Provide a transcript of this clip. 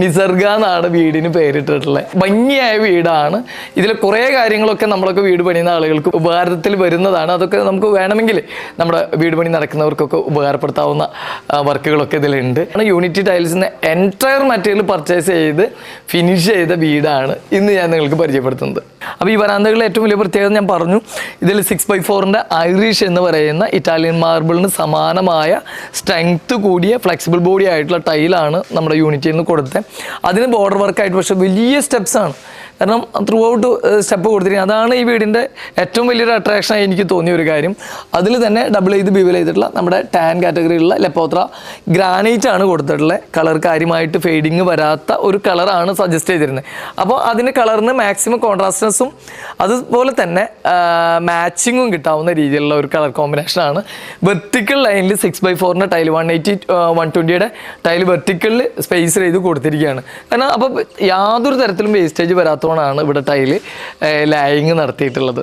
നിസർഗ എന്നാണ് വീടിന് പേരിട്ടിട്ടുള്ളത് ഭംഗിയായ വീടാണ്. ഇതിൽ കുറേ കാര്യങ്ങളൊക്കെ നമ്മളൊക്കെ വീട് പണിയുന്ന ആളുകൾക്ക് ഉപകാരത്തിൽ വരുന്നതാണ്. അതൊക്കെ നമുക്ക് വേണമെങ്കിൽ നമ്മുടെ വീട് പണി നടക്കുന്നവർക്കൊക്കെ ഉപകാരപ്പെടുത്താവുന്ന വർക്കുകളൊക്കെ ഇതിലുണ്ട്. യൂണിറ്റി ടൈൽസിന് എന്റയർ മെറ്റീരിയൽ പർച്ചേസ് ചെയ്ത് ഫിനിഷ് ചെയ്ത വീടാണ് ഇന്ന് ഞാൻ നിങ്ങൾക്ക് പരിചയപ്പെടുത്തുന്നത്. അപ്പോൾ ഈ വരാന്തകളിൽ ഏറ്റവും വലിയ പ്രത്യേകത ഞാൻ പറഞ്ഞു. ഇതിൽ സിക്സ് ബൈ ഫോറിന്റെ ഐറിഷ് എന്ന് പറയുന്ന ഇറ്റാലിയൻ മാർബിളിന് സമാനമായ സ്ട്രെങ്ത് കൂടിയ ഫ്ലെക്സിബിൾ ബോഡി ആയിട്ടുള്ള ടൈലാണ് നമ്മുടെ യൂണിറ്റിൽ നിന്ന് കൊടുത്തത് അതിന് ബോർഡർ വർക്കായിട്ട് പക്ഷേ വലിയ സ്റ്റെപ്സ് ആണ്. കാരണം ത്രൂ ഔട്ട് സ്റ്റെപ്പ് കൊടുത്തിരിക്കുന്നത്. അതാണ് ഈ വീടിന്റെ ഏറ്റവും വലിയൊരു അട്രാക്ഷനായി എനിക്ക് തോന്നിയ ഒരു കാര്യം. അതിൽ തന്നെ ഡബിൾ ചെയ്ത് ബിവൽ ചെയ്തിട്ടുള്ള നമ്മുടെ ടാൻ കാറ്റഗറിയിലുള്ള ലെപ്പോത്ര ഗ്രാനൈറ്റ് ആണ് കൊടുത്തിട്ടുള്ളത്. കളർ കാര്യമായിട്ട് ഫെയ്ഡിങ് വരാത്ത ഒരു കളറാണ് സജസ്റ്റ് ചെയ്തിരുന്നത്. അപ്പോൾ അതിന്റെ കളറിന് മാക്സിമം കോൺട്രാസ്റ്റ്നെസ്സും അതുപോലെ തന്നെ മാച്ചിങ്ങും കിട്ടാവുന്ന രീതിയിലുള്ള ഒരു കളർ കോമ്പിനേഷനാണ് വെർട്ടിക്കൽ ലൈനിൽ സിക്സ് ബൈ ഫോറിന്റെ ടൈൽ വൺ എയ്റ്റി വൺ ട്വന്റിയുടെ ടൈൽ വെർട്ടിക്കലിൽ സ്പേസ് ചെയ്ത് കൊടുത്തിരിക്കുകയാണ്. കാരണം അപ്പോൾ യാതൊരു തരത്തിലും വേസ്റ്റേജ് വരാത്തതുകൊണ്ടാണ് ഇവിടെ ടൈൽ ലായിങ് നടത്തിയിട്ടുള്ളത്.